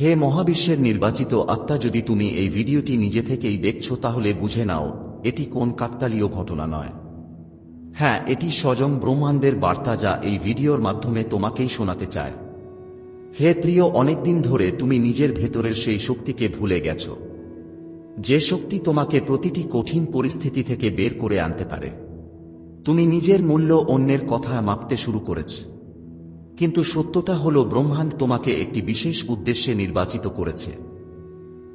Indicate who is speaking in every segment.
Speaker 1: হে মহাবিশ্বের নির্বাচিত আত্মা, যদি তুমি এই ভিডিওটি নিজে থেকেই দেখছ, তাহলে বুঝে নাও, এটি কোন কাকতালীয় ঘটনা নয়। হ্যাঁ এটি স্বয়ং ব্রহ্মাণ্ডের বার্তা যা এই ভিডিওর মাধ্যমে তোমাকেই শোনাতে চায়। হে প্রিয়, অনেকদিন ধরে তুমি নিজের ভেতরের সেই শক্তিকে ভুলে গেছ। যে শক্তি তোমাকে প্রতিটি কঠিন পরিস্থিতি থেকে বের করে আনতে পারে। তুমি নিজের মূল্য অন্যের কথা মাপতে শুরু করেছ। কিন্তু সত্যতা হল, ব্রহ্মাণ্ড তোমাকে একটি বিশেষ উদ্দেশ্যে নির্বাচিত করেছে।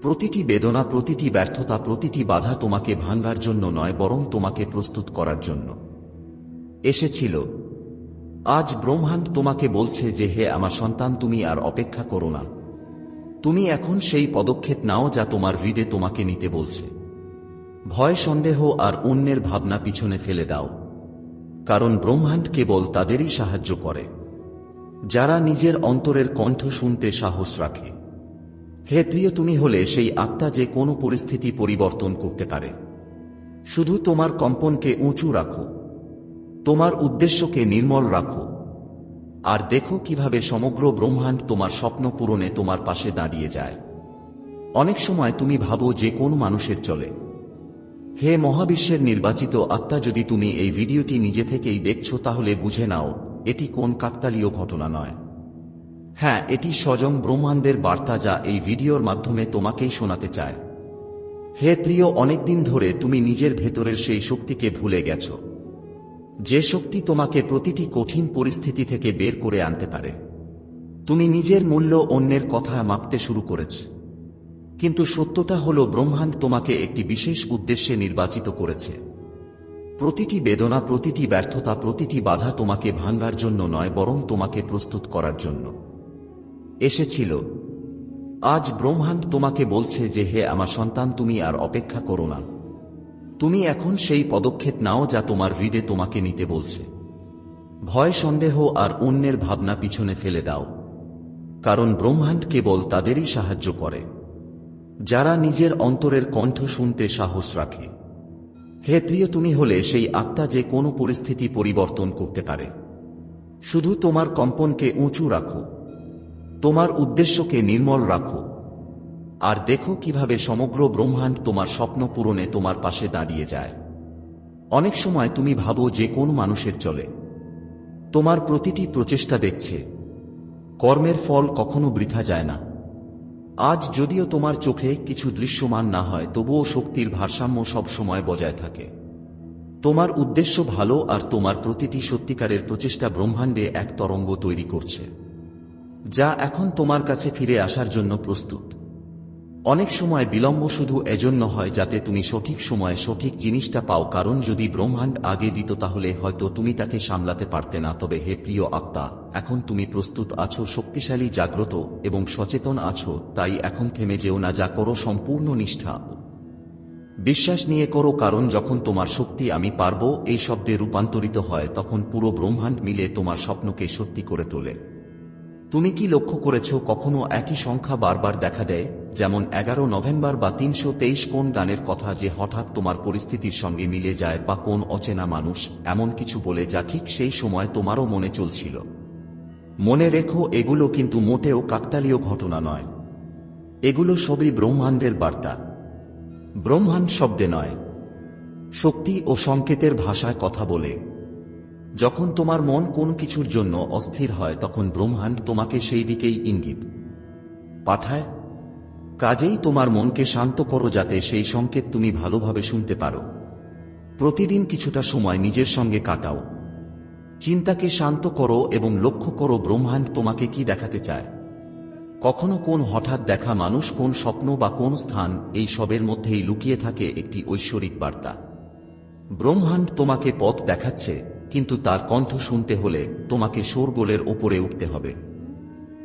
Speaker 1: প্রতিটি বেদনা, প্রতিটি ব্যর্থতা, প্রতিটি বাধা তোমাকে ভাঙ্গার জন্য নয়, বরং তোমাকে প্রস্তুত করার জন্য। এসেছিল, আজ ব্রহ্মাণ্ড তোমাকে বলছে যে, হে আমার সন্তান, তুমি আর অপেক্ষা করো না। তুমি এখন সেই পদক্ষেপ নাও যা তোমার হৃদে তোমাকে নিতে বলছে। ভয়, সন্দেহ আর অন্যের ভাবনা পিছনে ফেলে দাও। কারণ ব্রহ্মাণ্ড কেবল তাদেরই সাহায্য করে। যারা নিজের অন্তরের কণ্ঠ শুনতে সাহস রাখে। হে প্রিয় তুমি হলে সেই আত্মা যে কোনো পরিস্থিতি পরিবর্তন করতে পারে। শুধু তোমার কম্পনকে উঁচু রাখো। তোমার উদ্দেশ্যকে নির্মল রাখো। আর দেখো কীভাবে সমগ্র ব্রহ্মাণ্ড তোমার স্বপ্ন পূরণে তোমার পাশে দাঁড়িয়ে যায়। অনেক সময় তুমি ভাবো যে কোন মানুষের চলে। হে মহাবিশ্বের নির্বাচিত আত্মা, যদি তুমি এই ভিডিওটি নিজে থেকেই দেখছ, তাহলে বুঝে নাও এটি কোন কাকতালীয় ঘটনা নয়। হ্যাঁ এটি স্বয়ং ব্রহ্মাণ্ডের বার্তা যা এই ভিডিওর মাধ্যমে তোমাকেই শোনাতে চায়। হে প্রিয়, অনেকদিন ধরে তুমি নিজের ভেতরের সেই শক্তিকে ভুলে গেছ। যে শক্তি তোমাকে প্রতিটি কঠিন পরিস্থিতি থেকে বের করে আনতে পারে। তুমি নিজের মূল্য অন্যের কথা মাপতে শুরু করেছ। কিন্তু সত্যতা হল, ব্রহ্মাণ্ড তোমাকে একটি বিশেষ উদ্দেশ্যে নির্বাচিত করেছে। প্রতিটি বেদনা, প্রতিটি ব্যর্থতা, প্রতিটি বাধা তোমাকে ভাঙ্গার জন্য নয়, বরং তোমাকে প্রস্তুত করার জন্য। এসেছিল, আজ ব্রহ্মাণ্ড তোমাকে বলছে যে, হে আমার সন্তান, তুমি আর অপেক্ষা করো না। তুমি এখন সেই পদক্ষেপ নাও যা তোমার হৃদে তোমাকে নিতে বলছে। ভয়, সন্দেহ আর অন্যের ভাবনা পিছনে ফেলে দাও। কারণ ব্রহ্মাণ্ড কেবল তাদেরই সাহায্য করে, যারা নিজের অন্তরের কণ্ঠ শুনতে সাহস রাখে। হে প্রিয় তুমি হলে সেই আত্মা যে কোনো পরিস্থিতি পরিবর্তন করতে পারে। শুধু তোমার কম্পনকে উঁচু রাখো, তোমার উদ্দেশ্যকে নির্মল রাখো, আর দেখো কীভাবে সমগ্র ব্রহ্মাণ্ড তোমার স্বপ্ন পূরণে তোমার পাশে দাঁড়িয়ে যায়। অনেক সময় তুমি ভাবো যে কোন মানুষের চলে। তোমার প্রতিটি প্রচেষ্টা দেখছে, কর্মের ফল কখনো বৃথা যায় না। আজ যদিও তোমার চোখে কিছু দৃশ্যমান না হয়, তবুও শক্তির ভারসাম্য সব সময় বজায় থাকে। তোমার উদ্দেশ্য ভালো আর তোমার প্রতিটি সত্যিকারের প্রচেষ্টা ব্রহ্মাণ্ডে এক তরঙ্গ তৈরি করছে, যা এখন তোমার কাছে ফিরে আসার জন্য প্রস্তুত। অনেক সময় বিলম্ব শুধু এজন্য হয় যাতে তুমি সঠিক সময়ে সঠিক জিনিসটা পাও, কারণ যদি ব্রহ্মাণ্ড আগে দিত তাহলে হয়তো তুমি তাকে সামলাতে পারতে না। তবে হে প্রিয় আত্মা, এখন তুমি প্রস্তুত আছো, শক্তিশালী, জাগ্রত এবং সচেতন আছো, তাই এখন থেমে যেও না, যা করো সম্পূর্ণ নিষ্ঠা। বিশ্বাস নিয়ে করো, কারণ যখন তোমার শক্তি আমি পারব, এই শব্দে রূপান্তরিত হয়, তখন পুরো ব্রহ্মাণ্ড মিলে তোমার স্বপ্নকে সত্যি করে তোলে। তুমি কি লক্ষ্য করেছ, কখনো একই সংখ্যা বারবার দেখা দেয়? যেমন এগারো নভেম্বর বা তিনশো তেইশ কোন গানের কথা যে হঠাৎ তোমার পরিস্থিতির সঙ্গে মিলে যায় বা কোন অচেনা মানুষ এমন কিছু বলে যা ঠিক সেই সময় তোমারও মনে চলছিল। মনে রেখো, এগুলো কিন্তু মোটেও কাকতালীয় ঘটনা নয়। এগুলো সবই ব্রহ্মাণ্ডের বার্তা। ব্রহ্মাণ্ড শব্দে নয়। শক্তি ও সংকেতের ভাষায় কথা বলে। যখন তোমার মন কোন কিছুর জন্য অস্থির হয়, তখন ব্রহ্মাণ্ড তোমাকে সেই দিকেই ইঙ্গিত পাঠায় কাজেই তোমার মনকে শান্ত করো যাতে সেই সংকেত তুমি ভালোভাবে শুনতে পারো। প্রতিদিন কিছুটা সময় নিজের সঙ্গে কাটাও। চিন্তাকে শান্ত করো এবং লক্ষ্য করো ব্রহ্মাণ্ড তোমাকে কি দেখাতে চায়। কখনো কোন হঠাৎ দেখা মানুষ কোন স্বপ্ন বা কোন স্থান এই সবের মধ্যেই লুকিয়ে থাকে একটি ঐশ্বরিক বার্তা। ব্রহ্মাণ্ড তোমাকে পথ দেখাচ্ছে, কিন্তু তার কণ্ঠ শুনতে হলে তোমাকে শোরগোলের ওপরে উঠতে হবে।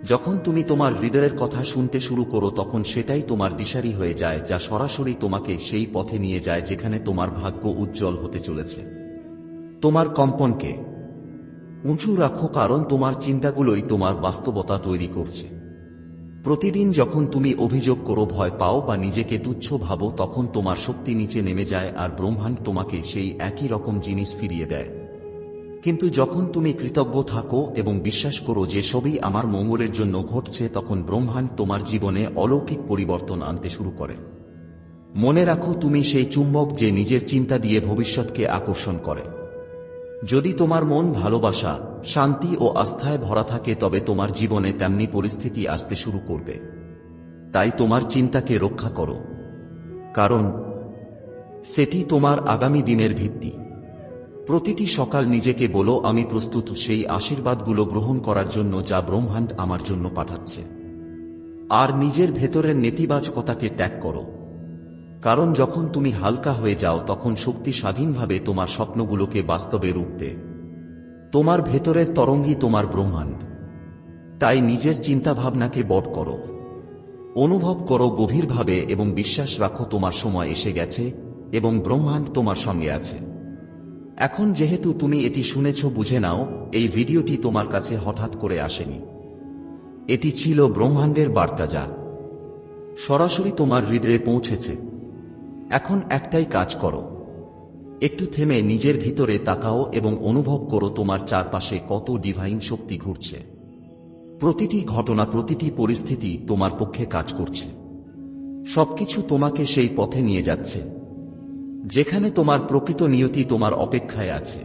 Speaker 1: যখন তুমি তোমার হৃদয়ের কথা শুনতে শুরু করো, তখন সেটাই তোমার দিশারি হয়ে যায়, যা সরাসরি তোমাকে সেই পথে নিয়ে যায় যেখানে তোমার ভাগ্য উজ্জ্বল হতে চলেছে। তোমার কম্পনকে উঁচু রাখো, কারণ তোমার চিন্তাগুলোই তোমার বাস্তবতা তৈরি করছে। প্রতিদিন যখন তুমি অভিযোগ করো, ভয় পাও বা নিজেকে তুচ্ছ ভাবো, তখন তোমার শক্তি নিচে নেমে যায় আর ব্রহ্মাণ্ড তোমাকে সেই একই রকম জিনিস ফিরিয়ে দেয়। কিন্তু যখন তুমি কৃতজ্ঞ থাকো এবং বিশ্বাস করো যে সবই আমার মঙ্গলের জন্য ঘটছে, তখন ব্রহ্মাণ্ড তোমার জীবনে অলৌকিক পরিবর্তন আনতে শুরু করে। মনে রাখো, তুমি সেই চুম্বক যে নিজের চিন্তা দিয়ে ভবিষ্যৎকে আকর্ষণ করে। যদি তোমার মন ভালোবাসা, শান্তি ও আস্থায় ভরা থাকে, তবে তোমার জীবনে তেমনি পরিস্থিতি আসতে শুরু করবে। তাই তোমার চিন্তাকে রক্ষা করো। কারণ, সেটি তোমার আগামী দিনের ভিত্তি। প্রতিটি সকাল নিজেকে বলো, আমি প্রস্তুত, সেই আশীর্বাদগুলো গ্রহণ করার জন্য যা ব্রহ্মাণ্ড আমার জন্য পাঠাচ্ছে। আর নিজের ভেতরের নেতিবাচকতাকে ত্যাগ করো। কারণ যখন তুমি হালকা হয়ে যাও, তখন শক্তি স্বাধীনভাবে তোমার স্বপ্নগুলোকে বাস্তবে রূপ দেয় তোমার ভেতরের তরঙ্গই তোমার ব্রহ্মাণ্ড। তাই নিজের চিন্তাভাবনাকে বট করো। অনুভব করো গভীরভাবে এবং বিশ্বাস রাখো, তোমার সময় এসে গেছে এবং ব্রহ্মাণ্ড তোমার সঙ্গে আছে। এখন যেহেতু তুমি এটি শুনেছ, বুঝে নাও, এই ভিডিওটি তোমার কাছে হঠাৎ করে আসেনি। এটি ছিল ব্রহ্মাণ্ডের বার্তা যা সরাসরি তোমার হৃদয়ে পৌঁছেছে। এখন একটাই কাজ করো। একটু থেমে নিজের ভিতরে তাকাও এবং অনুভব করো তোমার চারপাশে কত ডিভাইন শক্তি ঘুরছে। প্রতিটি ঘটনা, প্রতিটি পরিস্থিতি তোমার পক্ষে কাজ করছে। সবকিছু তোমাকে সেই পথে নিয়ে যাচ্ছে। যেখানে তোমার প্রকৃত নিয়তি তোমার অপেক্ষায় আছে।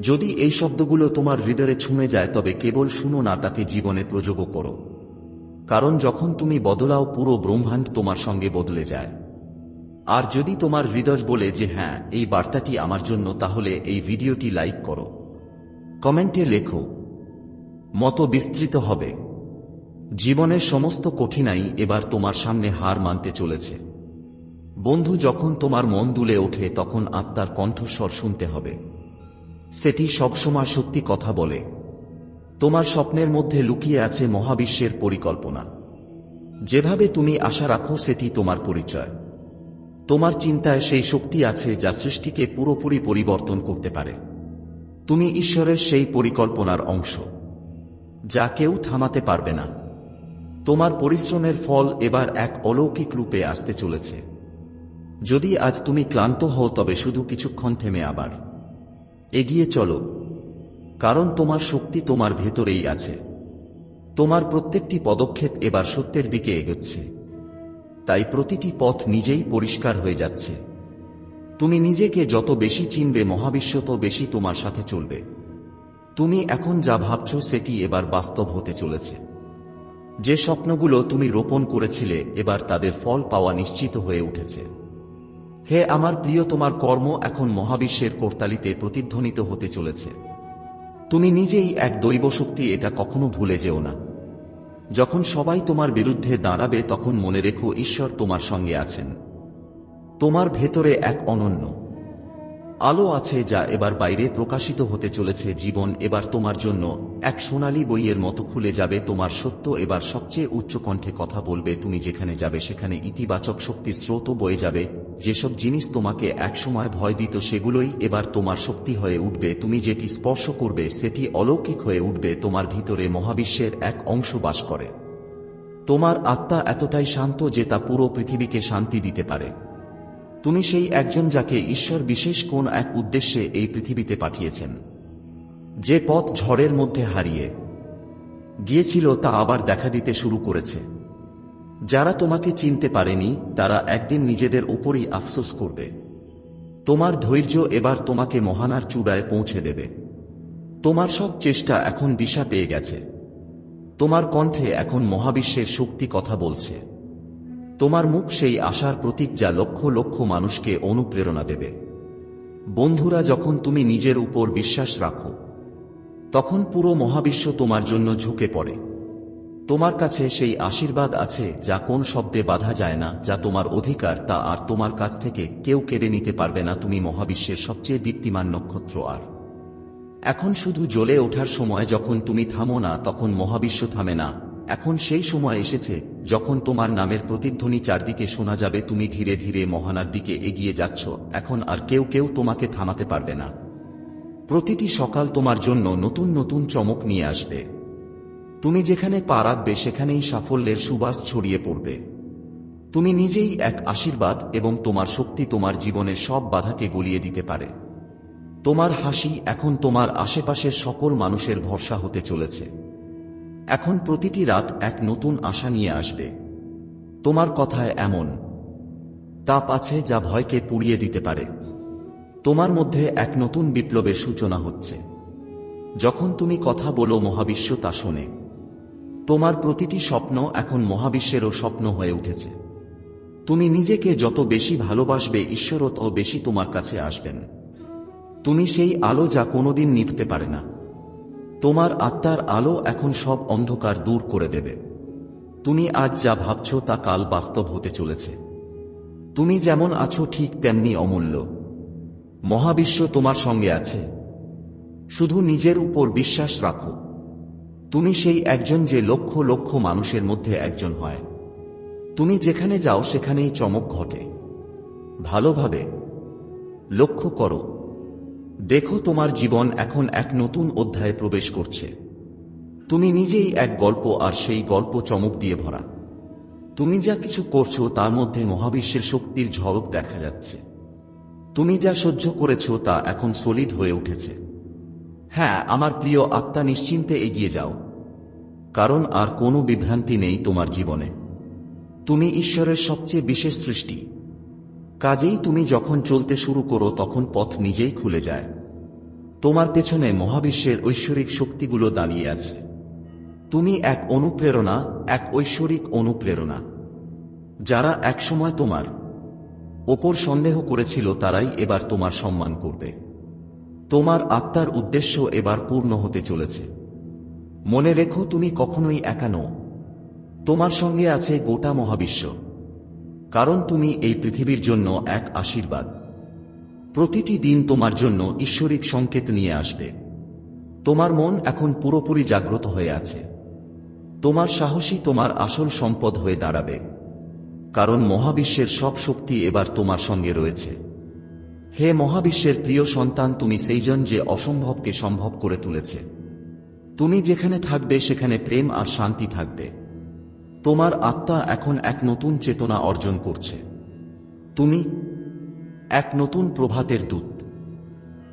Speaker 1: যদি এই শব্দগুলো তোমার হৃদয়ে ছুঁয়ে যায়, তবে কেবল শুনো না, তাকে জীবনে প্রযোগ করো। কারণ যখন তুমি বদলাও, পুরো ব্রহ্মাণ্ড তোমার সঙ্গে বদলে যায়। আর যদি তোমার হৃদয় বলে যে হ্যাঁ এই বার্তাটি আমার জন্য, তাহলে এই ভিডিওটি লাইক করো। কমেন্টে লেখো, মতো বিস্তৃত হবে। জীবনের সমস্ত কঠিনাই এবার তোমার সামনে হার মানতে চলেছে। বন্ধু যখন তোমার মন দুলে ওঠে, তখন আত্মার কণ্ঠস্বর শুনতে হবে। সেটি সবসময় সত্যি কথা বলে। তোমার স্বপ্নের মধ্যে লুকিয়ে আছে মহাবিশ্বের পরিকল্পনা। যেভাবে তুমি আশা রাখো, সেটি তোমার পরিচয়। তোমার চিন্তায় সেই শক্তি আছে যা সৃষ্টিকে পুরোপুরি পরিবর্তন করতে পারে। তুমি ঈশ্বরের সেই পরিকল্পনার অংশ, যা কেউ থামাতে পারবে না। তোমার পরিশ্রমের ফল এবার এক অলৌকিক রূপে আসতে চলেছে। যদি আজ তুমি ক্লান্ত হও, তবে শুধু কিছুক্ষণ থেমে আবার। এগিয়ে চলো, কারণ তোমার শক্তি তোমার ভেতরেই আছে। তোমার প্রত্যেকটি পদক্ষেপ এবার সত্যের দিকে এগোচ্ছে। তাই প্রতিটি পথ নিজেই পরিষ্কার হয়ে যাচ্ছে। তুমি নিজেকে যত বেশি চিনবে, মহাবিশ্ব তো বেশি তোমার সাথে চলবে। তুমি এখন যা ভাবছ, সেটি এবার বাস্তব হতে চলেছে। যে স্বপ্নগুলো তুমি রোপণ করেছিলে, এবার তাদের ফল পাওয়া নিশ্চিত হয়ে উঠেছে। হে আমার প্রিয়, তোমার কর্ম এখন মহাবিশ্বের কোর্তালিতে প্রতিধ্বনিত হতে চলেছে। তুমি নিজেই এক দৈব শক্তি এটা কখনো ভুলে যেও না। যখন সবাই তোমার বিরুদ্ধে দাঁড়াবে, তখন মনে রেখো ঈশ্বর তোমার সঙ্গে আছেন। তোমার ভেতরে এক অনন্য আলো আছে যা এবার বাইরে প্রকাশিত হতে চলেছে। জীবন এবার তোমার জন্য এক সোনালী বইয়ের মতো খুলে যাবে। তোমার সত্য এবার সবচেয়ে উচ্চ কণ্ঠে কথা বলবে। তুমি যেখানে যাবে সেখানে ইতিবাচক শক্তি স্রোত বয়ে যাবে। যেসব জিনিস তোমাকে একসময় ভয় দিত সেগুলোই এবার তোমার শক্তি হয়ে উঠবে। তুমি যেটি স্পর্শ করবে সেটি অলৌকিক হয়ে উঠবে। তোমার ভিতরে মহাবিশ্বের এক অংশ বাস করে। তোমার আত্মা এতটাই শান্ত যে তা পুরো পৃথিবীকে শান্তি দিতে পারে। তুমি সেই একজন যাকে ঈশ্বর বিশেষ কোন এক উদ্দেশ্যে এই পৃথিবীতে পাঠিয়েছেন। যে পথ ঝড়ের মধ্যে হারিয়ে। গিয়েছিল তা আবার দেখা দিতে শুরু করেছে। যারা তোমাকে চিনতে পারেনি, তারা একদিন নিজেদের উপরই আফসোস করবে। তোমার ধৈর্য এবার তোমাকে মহানার চূড়ায় পৌঁছে দেবে। তোমার সব চেষ্টা এখন দিশা পেয়ে গেছে। তোমার কণ্ঠে এখন মহাবিশ্বের শক্তি কথা বলছে। তোমার মুখ সেই আশার প্রতীক যা লক্ষ লক্ষ মানুষকে অনুপ্রেরণা দেবে। বন্ধুরা, যখন তুমি নিজের উপর বিশ্বাস রাখো, তখন পুরো মহাবিশ্ব তোমার জন্য ঝুঁকে পড়ে। তোমার কাছে সেই আশীর্বাদ আছে যা কোন শব্দে বাধা যায় না, যা তোমার অধিকার, তা আর তোমার কাছ থেকে কেউ কেড়ে নিতে পারবে না, তুমি মহাবিশ্বের সবচেয়ে দীপ্তিমান নক্ষত্র আর। এখন শুধু জ্বলে ওঠার সময় যখন তুমি থামো না, তখন মহাবিশ্ব থামে না। এখন সেই সময় এসেছে, যখন তোমার নামের প্রতিধ্বনি চারদিকে শোনা যাবে, তুমি ধীরে ধীরে মহানার দিকে এগিয়ে যাচ্ছ, এখন আর কেউ কেউ তোমাকে থামাতে পারবে না। প্রতিটি সকাল তোমার জন্য নতুন নতুন চমক নিয়ে আসবে। তুমি যেখানে পা রাখবে, সেখানেই সাফল্যের সুবাস ছড়িয়ে পড়বে। তুমি নিজেই এক আশীর্বাদ এবং তোমার শক্তি তোমার জীবনের সব বাধাকে গলিয়ে দিতে পারে। তোমার হাসি এখন তোমার আশেপাশের সকল মানুষের ভরসা হতে চলেছে। এখন প্রতিটি রাত এক নতুন আশা নিয়ে আসবে। তোমার কথায় এমন। তাপ আছে যা ভয়কে পুড়িয়ে দিতে পারে। তোমার মধ্যে এক নতুন বিপ্লবের সূচনা হচ্ছে। যখন তুমি কথা বলো মহাবিশ্ব তা শোনে। তোমার প্রতিটি স্বপ্ন এখন মহাবিশ্বেরও স্বপ্ন হয়ে উঠেছে। তুমি নিজেকে যত বেশি ভালোবাসবে ঈশ্বরও তত বেশি তোমার কাছে আসবেন। তুমি সেই আলো যা কোনোদিন নিভতে পারে না। তোমার আত্মার আলো এখন সব অন্ধকার দূর করে দেবে। তুমি আজ যা ভাবছ তা কাল বাস্তব হতে চলেছে। তুমি যেমন আছো ঠিক তেমনি অমূল্য। মহাবিশ্ব তোমার সঙ্গে আছে। শুধু নিজের উপর বিশ্বাস রাখো। তুমি সেই একজন যে লক্ষ লক্ষ মানুষের মধ্যে একজন হয়। তুমি যেখানে যাও সেখানেই চমক ঘটে। ভালোভাবে লক্ষ্য করো। দেখো তোমার জীবন এখন এক নতুন অধ্যায়ে প্রবেশ করছে। তুমি নিজেই এক গল্প আর সেই গল্প চমক দিয়ে ভরা। তুমি যা কিছু করছ তার মধ্যে মহাবিশ্বের শক্তির ঝলক দেখা যাচ্ছে। তুমি যা সহ্য করেছ তা এখন সলিড হয়ে উঠেছে। হ্যাঁ আমার প্রিয় আত্মা নিশ্চিন্তে এগিয়ে যাও। কারণ আর কোনো বিভ্রান্তি নেই তোমার জীবনে। তুমি ঈশ্বরের সবচেয়ে বিশেষ সৃষ্টি। কাজেই তুমি যখন চলতে শুরু করো তখন পথ নিজেই খুলে যায়। তোমার পেছনে মহাবিশ্বের ঐশ্বরিক শক্তিগুলো দাঁড়িয়ে আছে। তুমি এক অনুপ্রেরণা, এক ঐশ্বরিক অনুপ্রেরণা। যারা একসময় তোমার ওপর সন্দেহ করেছিল তারাই এবার তোমার সম্মান করবে। তোমার আত্মার উদ্দেশ্য এবার পূর্ণ হতে চলেছে। মনে রেখো তুমি কখনোই একা নও। তোমার সঙ্গে আছে গোটা মহাবিশ্ব। কারণ তুমি এই পৃথিবীর জন্য এক আশীর্বাদ। প্রতিটি দিন তোমার জন্য ঈশ্বরিক সংকেত নিয়ে আসবে। তোমার মন এখন পুরোপুরি জাগ্রত হয়ে আছে। তোমার সাহসী তোমার আসল সম্পদ হয়ে দাঁড়াবে। কারণ মহাবিশ্বের সব শক্তি এবার তোমার সঙ্গে রয়েছে। হে মহাবিশ্বের প্রিয় সন্তান, তুমি সেইজন যে অসম্ভবকে সম্ভব করে তুলেছে। তুমি যেখানে থাকবে, সেখানে প্রেম আর শান্তি থাকবে। তোমার আত্মা এখন এক নতুন চেতনা অর্জন করছে। তুমি এক নতুন প্রভাতের দূত।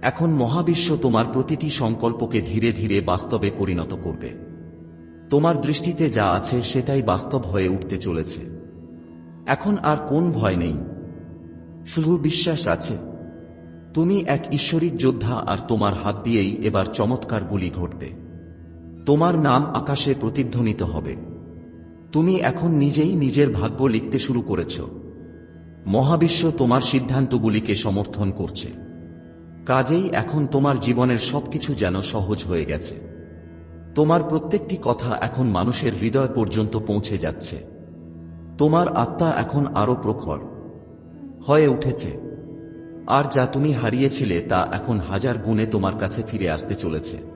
Speaker 1: এখন মহাবিশ্ব তোমার প্রতিটি সংকল্পকে ধীরে ধীরে বাস্তবে পরিণত করবে। তোমার দৃষ্টিতে যা আছে সেটাই বাস্তব হয়ে উঠতে চলেছে। এখন আর কোন ভয় নেই। শুধু বিশ্বাস আছে। তুমি এক ঈশ্বরিক যোদ্ধা আর তোমার হাত দিয়েই এবার চমৎকারগুলি ঘটবে। তোমার নাম আকাশে প্রতিধ্বনিত হবে। তুমি এখন নিজেই নিজের ভাগ্য লিখতে শুরু করেছ। মহাবিশ্ব তোমার সিদ্ধান্তগুলিকে সমর্থন করছে। কাজেই এখন তোমার জীবনের সবকিছু যেন সহজ হয়ে গেছে। তোমার প্রত্যেকটি কথা এখন মানুষের হৃদয় পর্যন্ত পৌঁছে যাচ্ছে। তোমার আত্মা এখন আরও প্রখর হয়ে উঠেছে। আর যা তুমি হারিয়েছিলে তা এখন হাজার গুণে তোমার কাছে ফিরে আসতে চলেছে।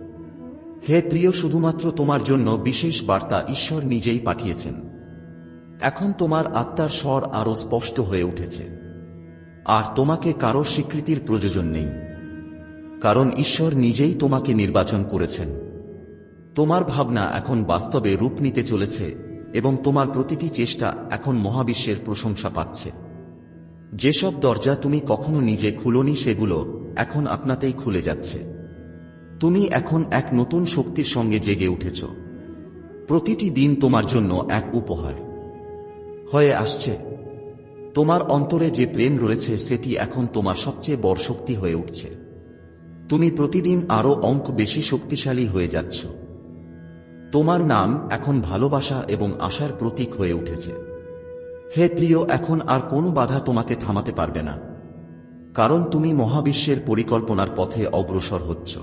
Speaker 1: হে প্রিয়, শুধুমাত্র তোমার জন্য বিশেষ বার্তা ঈশ্বর নিজেই পাঠিয়েছেন। এখন তোমার আত্মার স্বর আরও স্পষ্ট হয়ে উঠেছে। আর তোমাকে কারও স্বীকৃতির প্রয়োজন নেই, কারণ ঈশ্বর নিজেই তোমাকে নির্বাচন করেছেন। তোমার ভাবনা এখন বাস্তবে রূপ নিতে চলেছে এবং তোমার প্রতিটি চেষ্টা এখন মহাবিশ্বের প্রশংসা পাচ্ছে। যেসব দরজা তুমি কখনো নিজে খুলনি, সেগুলো এখন আপনাতেই খুলে যাচ্ছে। তুমি এখন এক নতুন শক্তির সঙ্গে জেগে উঠেছ। প্রতিটি দিন তোমার জন্য এক উপহার। হয়ে আসছে। তোমার অন্তরে যে প্রেম রয়েছে, সেটি এখন তোমার সবচেয়ে বড় শক্তি হয়ে উঠছে। তুমি প্রতিদিন আরও অঙ্ক বেশি শক্তিশালী হয়ে যাচ্ছ। তোমার নাম এখন ভালোবাসা এবং আশার প্রতীক হয়ে উঠেছে। হে প্রিয়, এখন আর কোনো বাধা তোমাকে থামাতে পারবে না। কারণ তুমি মহাবিশ্বের পরিকল্পনার পথে অগ্রসর হচ্ছ।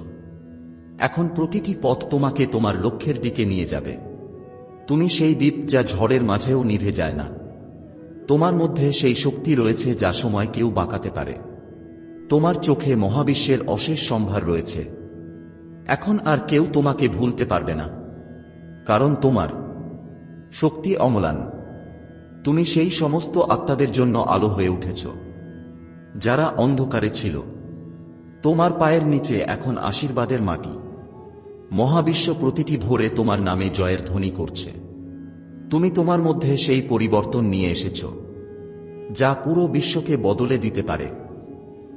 Speaker 1: এখন প্রতিটি পথ তোমাকে তোমার লক্ষ্যের দিকে নিয়ে যাবে। তুমি সেই দ্বীপ যা ঝড়ের মাঝেও নিভে যায় না। তোমার মধ্যে সেই শক্তি রয়েছে যা সময় কেউ বাঁকাতে পারে। তোমার চোখে মহাবিশ্বের অশেষ সম্ভার রয়েছে। এখন আর কেউ তোমাকে ভুলতে পারবে না। কারণ তোমার শক্তি অমলান। তুমি সেই সমস্ত আত্মাদের জন্য আলো হয়ে উঠেছ। যারা অন্ধকারে ছিল। তোমার পায়ের নিচে এখন আশীর্বাদের মাটি। মহাবিশ্ব প্রতিটি ভোরে তোমার নামে জয়ের ধ্বনি করছে। তুমি তোমার মধ্যে সেই পরিবর্তন নিয়ে এসেছ, যা পুরো বিশ্বকে বদলে দিতে পারে।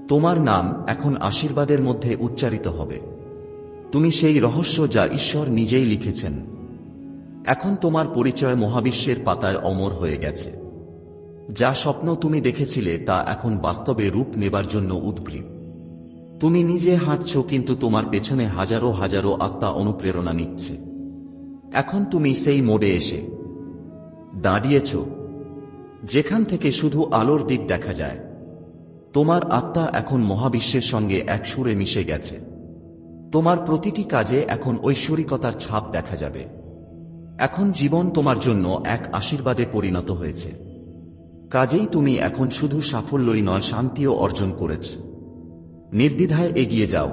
Speaker 1: তোমার নাম এখন আশীর্বাদের মধ্যে উচ্চারিত হবে। তুমি সেই রহস্য যা ঈশ্বর নিজেই লিখেছেন। এখন তোমার পরিচয় মহাবিশ্বের পাতায় অমর হয়ে গেছে। যা স্বপ্ন তুমি দেখেছিলে তা এখন বাস্তবে রূপ নেবার জন্য উদ্গ্রীব। তুমি নিজে হাঁটছ কিন্তু তোমার পেছনে হাজারো হাজারো আত্মা অনুপ্রেরণা নিচ্ছে। এখন তুমি সেই মোড়ে এসে দাঁড়িয়েছ, যেখান থেকে শুধু আলোর দিক দেখা যায়। তোমার আত্মা এখন মহাবিশ্বের সঙ্গে এক সুরে মিশে গেছে। তোমার প্রতিটি কাজে এখন ঐশ্বরিকতার ছাপ দেখা যাবে। এখন জীবন তোমার জন্য এক আশীর্বাদে পরিণত হয়েছে। কাজেই তুমি এখন শুধু সাফল্যই নয়, শান্তিও অর্জন করেছ। নির্দ্বিধায় এগিয়ে যাও।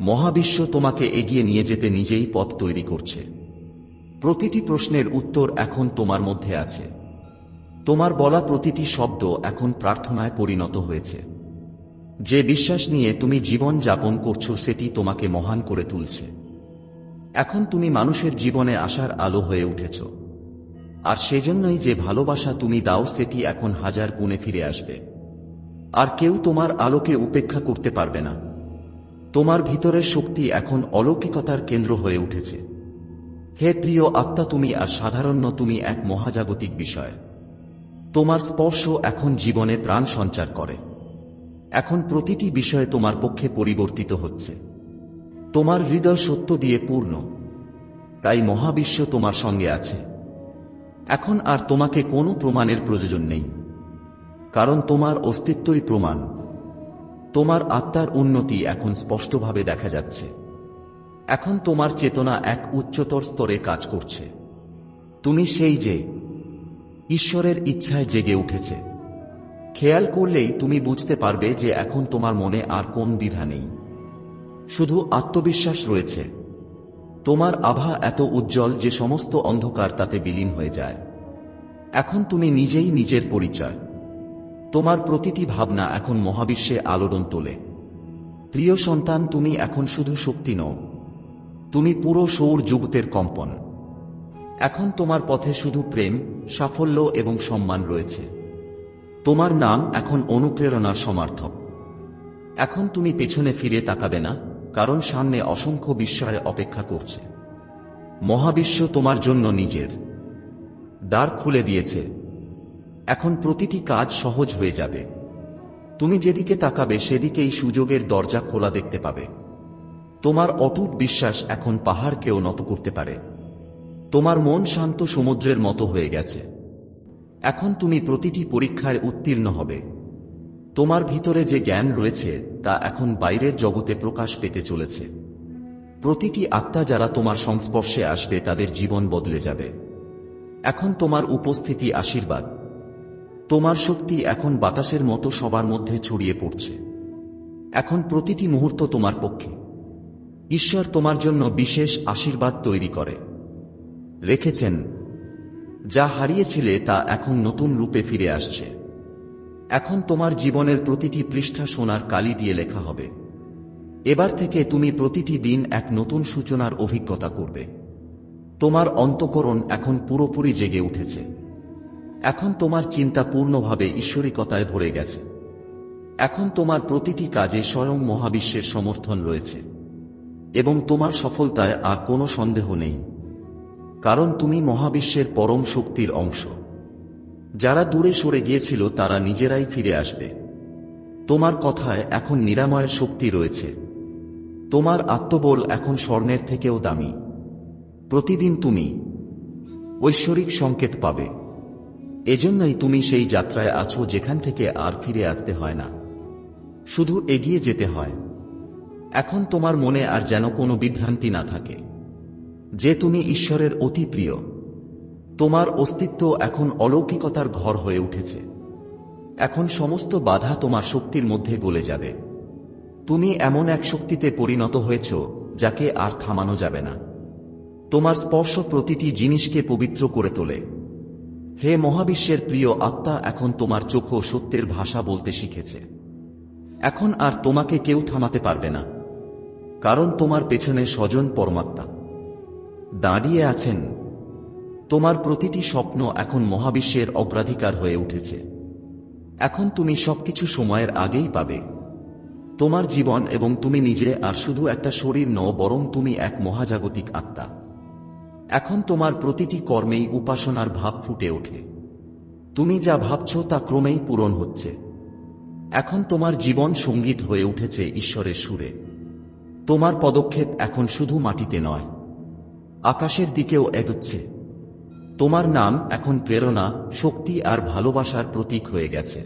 Speaker 1: মহাবিশ্ব তোমাকে এগিয়ে নিয়ে যেতে নিজেই পথ তৈরি করছে। প্রতিটি প্রশ্নের উত্তর এখন তোমার মধ্যে আছে। তোমার বলা প্রতিটি শব্দ এখন প্রার্থনায় পরিণত হয়েছে। যে বিশ্বাস নিয়ে তুমি জীবন যাপন করছ সেটি তোমাকে মহান করে তুলছে। এখন তুমি মানুষের জীবনে আসার আলো হয়ে উঠেছ। আর সেজন্যই যে ভালোবাসা তুমি দাও সেটি এখন হাজার গুণে ফিরে আসবে। আর কেউ তোমার আলোকে উপেক্ষা করতে পারবে না। তোমার ভিতরের শক্তি এখন অলৌকিকতার কেন্দ্র হয়ে উঠেছে। হে প্রিয় আত্মা, তুমি আর সাধারণ তুমি এক মহাজাগতিক বিষয়। তোমার স্পর্শ এখন জীবনে প্রাণ সঞ্চার করে। এখন প্রতিটি বিষয় তোমার পক্ষে পরিবর্তিত হচ্ছে। তোমার হৃদয় সত্য দিয়ে পূর্ণ। তাই মহাবিশ্ব তোমার সঙ্গে আছে। এখন আর তোমাকে কোনো প্রমাণের প্রয়োজন নেই। কারণ তোমার অস্তিত্বই প্রমাণ। তোমার আত্মার উন্নতি এখন স্পষ্টভাবে দেখা যাচ্ছে। এখন তোমার চেতনা এক উচ্চতর স্তরে কাজ করছে। তুমি সেই যে, ঈশ্বরের ইচ্ছায় জেগে উঠেছে। খেয়াল করলেই তুমি বুঝতে পারবে যে এখন তোমার মনে আর কোন দ্বিধা নেই। শুধু আত্মবিশ্বাস রয়েছে। তোমার আভা এত উজ্জ্বল যে সমস্ত অন্ধকার তাতে বিলীন হয়ে যায়। এখন তুমি নিজেই নিজের পরিচয়। তোমার প্রতিটি ভাবনা এখন মহাবিশ্বে আলোড়ন তোলে। প্রিয় সন্তান, তুমি এখন শুধু শক্তি নও। তুমি পুরো সৌর যুগতের কম্পন। এখন তোমার পথে শুধু প্রেম, সাফল্য এবং সম্মান রয়েছে। তোমার নাম এখন অনুপ্রেরণার সমার্থক। এখন তুমি পেছনে ফিরে তাকাবে না, কারণ সামনে অসংখ্য বিস্ময় অপেক্ষা করছে। মহাবিশ্ব তোমার জন্য নিজের। দ্বার খুলে দিয়েছে। এখন প্রতিটি কাজ সহজ হয়ে যাবে। তুমি যেদিকে তাকাবে, সেদিকেই সুযোগের দরজা খোলা দেখতে পাবে। তোমার অটুট বিশ্বাস এখন পাহাড়কেও নত করতে পারে। তোমার মন শান্ত সমুদ্রের মতো হয়ে গেছে। এখন তুমি প্রতিটি পরীক্ষায় উত্তীর্ণ হবে। তোমার ভিতরে যে জ্ঞান রয়েছে, তা এখন বাইরের জগতে প্রকাশ পেতে চলেছে। প্রতিটি আত্মা যারা তোমার সংস্পর্শে আসবে, তাদের জীবন বদলে যাবে। এখন তোমার উপস্থিতি আশীর্বাদ। তোমার শক্তি এখন বাতাসের মতো সবার মধ্যে ছড়িয়ে পড়ছে। এখন প্রতিটি মুহূর্ত তোমার পক্ষে। ঈশ্বর তোমার জন্য বিশেষ আশীর্বাদ তৈরি করে। রেখেছেন, যা হারিয়েছিলে তা এখন নতুন রূপে ফিরে আসছে। এখন তোমার জীবনের প্রতিটি পৃষ্ঠা সোনার কালি দিয়ে লেখা হবে। এবার থেকে তুমি প্রতিটি দিন এক নতুন সূচনার অভিজ্ঞতা করবে। তোমার অন্তকরণ এখন পুরোপুরি জেগে উঠেছে। এখন তোমার চিন্তা পূর্ণভাবে ঈশ্বরিকতায় ভরে গেছে। এখন তোমার প্রতিটি কাজে স্বয়ং মহাবিশ্বের সমর্থন রয়েছে। এবং তোমার সফলতায় আর কোনো সন্দেহ নেই। কারণ তুমি মহাবিশ্বের পরম শক্তির অংশ। যারা দূরে সরে গিয়েছিল তারা নিজেরাই ফিরে আসবে। তোমার কথায় এখন নিরাময়ের শক্তি রয়েছে। তোমার আত্মবল এখন স্বর্ণের থেকেও দামি। প্রতিদিন তুমি ঐশ্বরিক সংকেত পাবে। এজন্যই তুমি সেই যাত্রায় আছো যেখান থেকে আর ফিরে আসতে হয় না। শুধু এগিয়ে যেতে হয়। এখন তোমার মনে আর যেন কোনো বিভ্রান্তি না থাকে। যে তুমি ঈশ্বরের অতি প্রিয়, তোমার অস্তিত্ব এখন অলৌকিকতার ঘর হয়ে উঠেছে। এখন সমস্ত বাধা তোমার শক্তির মধ্যে গলে যাবে। তুমি এমন এক শক্তিতে পরিণত হয়েছ, যাকে আর থামানো যাবে না। তোমার স্পর্শ প্রতিটি জিনিসকে পবিত্র করে তোলে। হে মহাবিশ্বের প্রিয় আত্মা, এখন তোমার চোখ সত্যের ভাষা বলতে শিখেছে। এখন আর তোমাকে কেউ থামাতে পারবে না, কারণ তোমার পেছনে স্বজন পরমাত্মা। দাঁড়িয়ে আছেন, তোমার প্রতিটি স্বপ্ন এখন মহাবিশ্বের অগ্রাধিকার হয়ে উঠেছে। এখন তুমি সবকিছু সময়ের আগেই পাবে। তোমার জীবন এবং তুমি নিজে আর শুধু একটা শরীর নও, বরং তুমি এক মহাজাগতিক আত্মা। এখন তোমার প্রতিটি কর্মেই উপাসনার ভাব ফুটে ওঠে। তুমি যা ভাবছ তা ক্রমেই পূরণ হচ্ছে। এখন তোমার জীবন সংগীত হয়ে উঠেছে ঈশ্বরের সুরে। তোমার পদক্ষেপ এখন শুধু মাটিতে নয়। আকাশের দিকেও এগোচ্ছে। তোমার নাম এখন প্রেরণা, শক্তি আর ভালোবাসার প্রতীক হয়ে গেছে।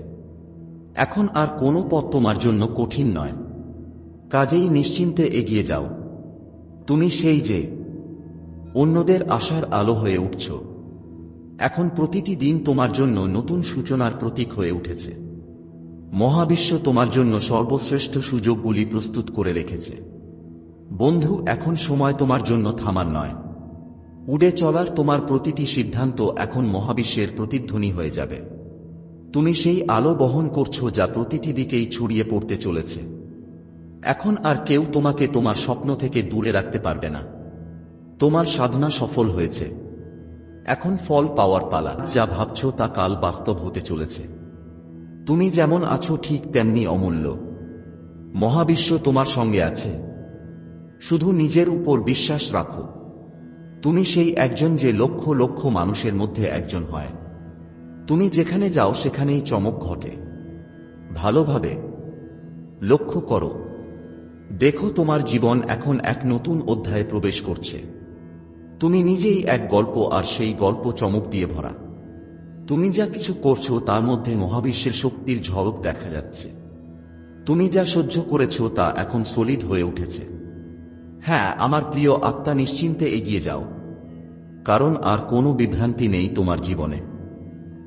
Speaker 1: এখন আর কোনো পথ তোমার জন্য কঠিন নয়। কাজেই নিশ্চিন্তে এগিয়ে যাও। তুমি সেই যে অন্যদের আশার আলো হয়ে উঠছ। এখন প্রতিটি দিন তোমার জন্য নতুন সূচনার প্রতীক হয়ে উঠেছে। মহাবিশ্ব তোমার জন্য সর্বশ্রেষ্ঠ সুযোগগুলি প্রস্তুত করে রেখেছে। বন্ধু, এখন সময় তোমার জন্য থামার নয়। উড়ে চলার তোমার প্রতিটি সিদ্ধান্ত এখন মহাবিশ্বের প্রতিধ্বনি হয়ে যাবে। তুমি সেই আলো বহন করছ যা প্রতিটি দিকেই ছড়িয়ে পড়তে চলেছে। এখন আর কেউ তোমাকে তোমার স্বপ্ন থেকে দূরে রাখতে পারবে না। তোমার সাধনা সফল হয়েছে। এখন ফল পাওয়ার পালা, যা ভাবছ তা কাল বাস্তব হতে চলেছে। তুমি যেমন আছো ঠিক তেমনি অমূল্য। মহাবিশ্ব তোমার সঙ্গে আছে। শুধু নিজের উপর বিশ্বাস রাখো। তুমি সেই একজন যে লক্ষ লক্ষ মানুষের মধ্যে একজন হয়। তুমি যেখানে যাও সেখানেই চমক ঘটে। ভালোভাবে লক্ষ্য করো। দেখো তোমার জীবন এখন এক নতুন অধ্যায়ে প্রবেশ করছে। তুমি নিজেই এক গল্প আর সেই গল্প চমক দিয়ে ভরা। তুমি যা কিছু করছ তার মধ্যে মহাবিশ্বের শক্তির ঝলক দেখা যাচ্ছে। তুমি যা সহ্য করেছ তা এখন সলিড হয়ে উঠেছে। হ্যাঁ আমার প্রিয় আত্মা নিশ্চিন্তে এগিয়ে যাও। কারণ আর কোনো বিভ্রান্তি নেই তোমার জীবনে।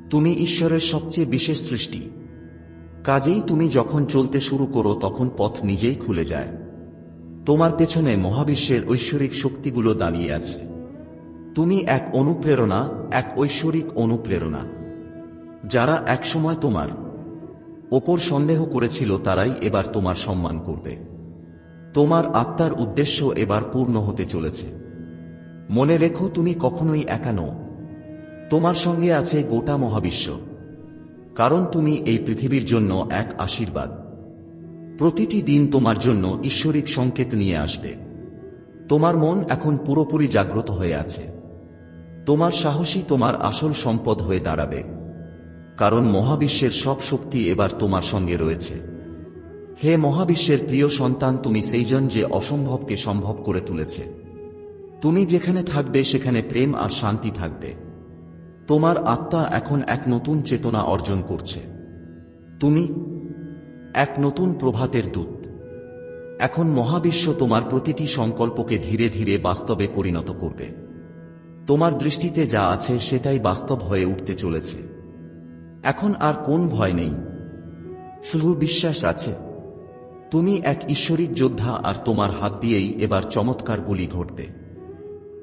Speaker 1: তুমি ঈশ্বরের সবচেয়ে বিশেষ সৃষ্টি। কাজেই তুমি যখন চলতে শুরু করো তখন পথ নিজেই খুলে যায়। তোমার পেছনে মহাবিশ্বের ঐশ্বরিক শক্তিগুলো দাঁড়িয়ে আছে। তুমি এক অনুপ্রেরণা, এক ঐশ্বরিক অনুপ্রেরণা। যারা একসময় তোমার ওপর সন্দেহ করেছিল, তারাই এবার তোমার সম্মান করবে। তোমার আত্মার উদ্দেশ্য এবার পূর্ণ হতে চলেছে। মনে রেখো, তুমি কখনোই একা নও। তোমার সঙ্গে আছে গোটা মহাবিশ্ব। কারণ তুমি এই পৃথিবীর জন্য এক আশীর্বাদ। প্রতিটি দিন তোমার জন্য ঈশ্বরিক সংকেত নিয়ে আসবে। তোমার মন এখন পুরোপুরি জাগ্রত হয়ে আছে। তোমার সাহসী তোমার আসল সম্পদ হয়ে দাঁড়াবে। কারণ মহাবিশ্বের সব শক্তি এবার তোমার সঙ্গে রয়েছে। হে মহাবিশ্বের প্রিয় সন্তান, তুমি সেইজন যে অসম্ভবকে সম্ভব করে তুলেছে। তুমি যেখানে থাকবে, সেখানে প্রেম আর শান্তি থাকবে। তোমার আত্মা এখন এক নতুন চেতনা অর্জন করছে। তুমি এক নতুন প্রভাতের দূত। এখন মহাবিশ্ব তোমার প্রতিটি সংকল্পকে ধীরে ধীরে বাস্তবে পরিণত করবে। তোমার দৃষ্টিতে যা আছে সেটাই বাস্তব হয়ে উঠতে চলেছে। এখন আর কোন ভয় নেই। শুধু বিশ্বাস আছে। তুমি এক ঈশ্বরিক যোদ্ধা আর তোমার হাত দিয়েই এবার চমৎকার গুলি ঘটবে।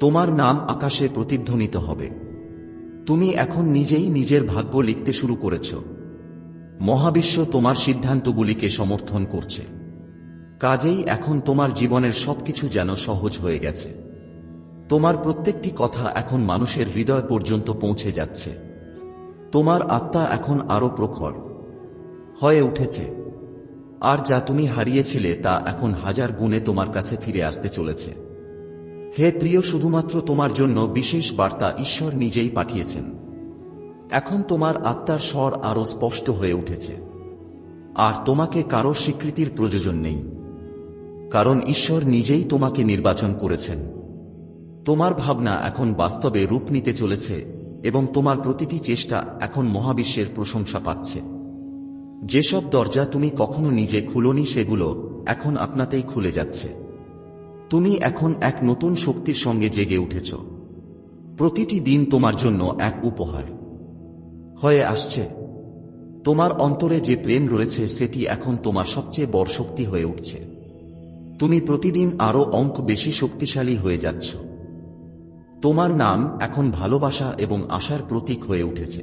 Speaker 1: তোমার নাম আকাশে প্রতিধ্বনিত হবে। তুমি এখন নিজেই নিজের ভাগ্য লিখতে শুরু করেছ। মহাবিশ্ব তোমার সিদ্ধান্তগুলিকে সমর্থন করছে। কাজেই এখন তোমার জীবনের সবকিছু যেন সহজ হয়ে গেছে। তোমার প্রত্যেকটি কথা এখন মানুষের হৃদয় পর্যন্ত পৌঁছে যাচ্ছে। তোমার আত্মা এখন আরও প্রখর হয়ে উঠেছে। আর যা তুমি হারিয়েছিলে তা এখন হাজার গুণে তোমার কাছে ফিরে আসতে চলেছে। হে প্রিয়, শুধুমাত্র তোমার জন্য বিশেষ বার্তা ঈশ্বর নিজেই পাঠিয়েছেন। এখন তোমার আত্মার স্বর আরও স্পষ্ট হয়ে উঠেছে। আর তোমাকে কারও স্বীকৃতির প্রয়োজন নেই। কারণ ঈশ্বর নিজেই তোমাকে নির্বাচন করেছেন। তোমার ভাবনা এখন বাস্তবে রূপ নিতে চলেছে এবং তোমার প্রতিটি চেষ্টা এখন মহাবিশ্বের প্রশংসা পাচ্ছে। যেসব দরজা তুমি কখনো নিজে খুলনি সেগুলো এখন আপনাতেই খুলে যাচ্ছে। তুমি এখন এক নতুন শক্তির সঙ্গে জেগে উঠেছ। প্রতিটি দিন তোমার জন্য এক উপহার। হয়ে আসছে। তোমার অন্তরে যে প্রেম রয়েছে সেটি এখন তোমার সবচেয়ে বড় শক্তি হয়ে উঠছে। তুমি প্রতিদিন আরও অঙ্ক বেশি শক্তিশালী হয়ে যাচ্ছ। তোমার নাম এখন ভালোবাসা এবং আশার প্রতীক হয়ে উঠেছে।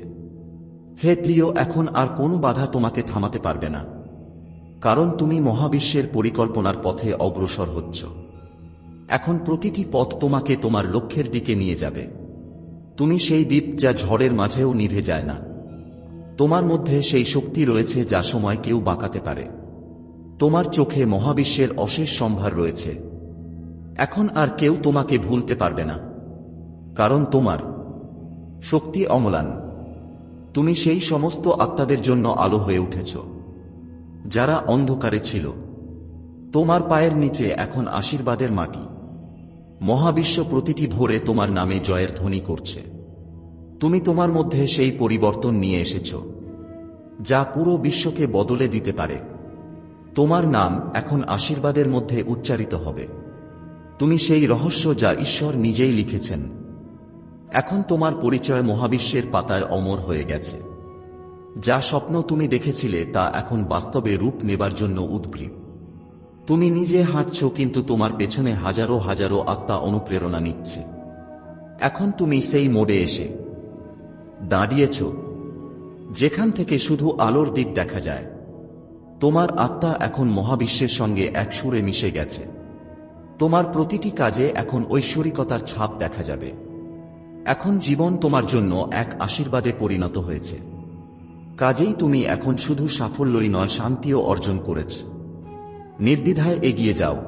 Speaker 1: হে প্রিয়, এখন আর কোনো বাধা তোমাকে থামাতে পারবে না। কারণ তুমি মহাবিশ্বের পরিকল্পনার পথে অগ্রসর হচ্ছ। এখন প্রতিটি পথ তোমাকে তোমার লক্ষ্যের দিকে নিয়ে যাবে। তুমি সেই দ্বীপ যা ঝড়ের মাঝেও নিভে যায় না। তোমার মধ্যে সেই শক্তি রয়েছে যা সময় কেউ বাঁকাতে পারে। তোমার চোখে মহাবিশ্বের অশেষ সম্ভার রয়েছে। এখন আর কেউ তোমাকে ভুলতে পারবে না। কারণ তোমার শক্তি অমলান। তুমি সেই সমস্ত আত্মাদের জন্য আলো হয়ে উঠেছ। যারা অন্ধকারে ছিল, তোমার পায়ের নিচে এখন আশীর্বাদের মাটি। মহাবিশ্ব প্রতিটি ভোরে তোমার নামে জয়ের ধ্বনি করছে। তুমি তোমার মধ্যে সেই পরিবর্তন নিয়ে এসেছ, যা পুরো বিশ্বকে বদলে দিতে পারে। তোমার নাম এখন আশীর্বাদের মধ্যে উচ্চারিত হবে। তুমি সেই রহস্য যা ঈশ্বর নিজেই লিখেছেন। এখন তোমার পরিচয় মহাবিশ্বের পাতায় অমর হয়ে গেছে। যা স্বপ্ন তুমি দেখেছিলে তা এখন বাস্তবে রূপ নেবার জন্য উদ্গ্রীব। তুমি নিজে হাঁটছ, কিন্তু তোমার পেছনে হাজারো হাজারো আত্মা অনুপ্রেরণা নিচ্ছে। এখন তুমি সেই মোড়ে এসে দাঁড়িয়েছ, যেখান থেকে শুধু আলোর দিক দেখা যায়। তোমার আত্মা এখন মহাবিশ্বের সঙ্গে এক সুরে মিশে গেছে। তোমার প্রতিটি কাজে এখন ঐশ্বরিকতার ছাপ দেখা যাবে। এখন জীবন তোমার জন্য এক আশীর্বাদে পরিণত হয়েছে। কাজেই তুমি এখন শুধু সাফল্যই নয়, শান্তিও অর্জন করেছ। নির্দ্বিধায় এগিয়ে যাও।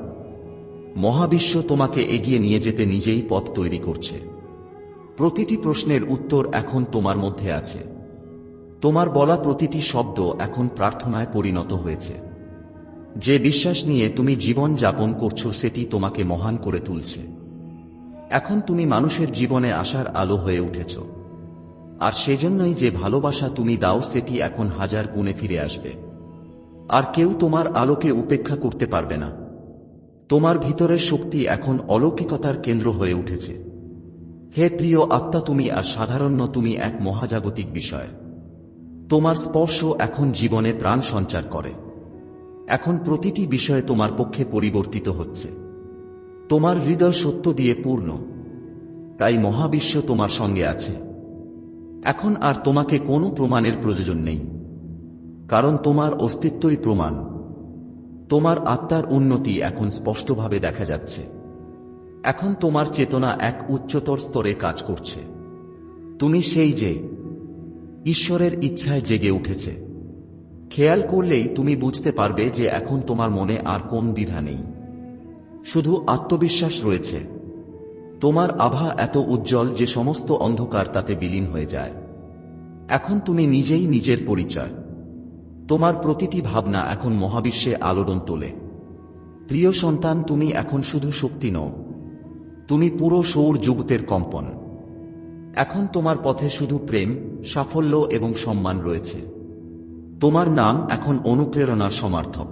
Speaker 1: মহাবিশ্ব তোমাকে এগিয়ে নিয়ে যেতে নিজেই পথ তৈরি করছে। প্রতিটি প্রশ্নের উত্তর এখন তোমার মধ্যে আছে। তোমার বলা প্রতিটি শব্দ এখন প্রার্থনায় পরিণত হয়েছে। যে বিশ্বাস নিয়ে তুমি জীবন যাপন করছ, সেটি তোমাকে মহান করে তুলছে। এখন তুমি মানুষের জীবনে আসার আলো হয়ে উঠেছ। আর সেজন্যই যে ভালোবাসা তুমি দাও, সেটি এখন হাজার গুণে ফিরে আসবে। আর কেউ তোমার আলোকে উপেক্ষা করতে পারবে না। তোমার ভিতরের শক্তি এখন অলৌকিকতার কেন্দ্র হয়ে উঠেছে। হে প্রিয় আত্মা, তুমি আর সাধারণ তুমি এক মহাজাগতিক বিষয়। তোমার স্পর্শ এখন জীবনে প্রাণ সঞ্চার করে। এখন প্রতিটি বিষয় তোমার পক্ষে পরিবর্তিত হচ্ছে। তোমার হৃদয় সত্য দিয়ে পূর্ণ। তাই মহাবিশ্ব তোমার সঙ্গে আছে। এখন আর তোমাকে কোনো প্রমাণের প্রয়োজন নেই। কারণ তোমার অস্তিত্বই প্রমাণ। তোমার আত্মার উন্নতি এখন স্পষ্টভাবে দেখা যাচ্ছে। এখন তোমার চেতনা এক উচ্চতর স্তরে কাজ করছে। তুমি সেই যে। ঈশ্বরের ইচ্ছায় জেগে উঠেছে। খেয়াল করলেই তুমি বুঝতে পারবে যে এখন তোমার মনে আর কোন দ্বিধা নেই। শুধু আত্মবিশ্বাস রয়েছে। তোমার আভা এত উজ্জ্বল যে সমস্ত অন্ধকার তাতে বিলীন হয়ে যায়। এখন তুমি নিজেই নিজের পরিচয়। তোমার প্রতিটি ভাবনা এখন মহাবিশ্বে আলোড়ন তোলে। প্রিয় সন্তান, তুমি এখন শুধু শক্তি নও। তুমি পুরো সৌর জগতের কম্পন। এখন তোমার পথে শুধু প্রেম, সাফল্য এবং সম্মান রয়েছে। তোমার নাম এখন অনুপ্রেরণার সমার্থক।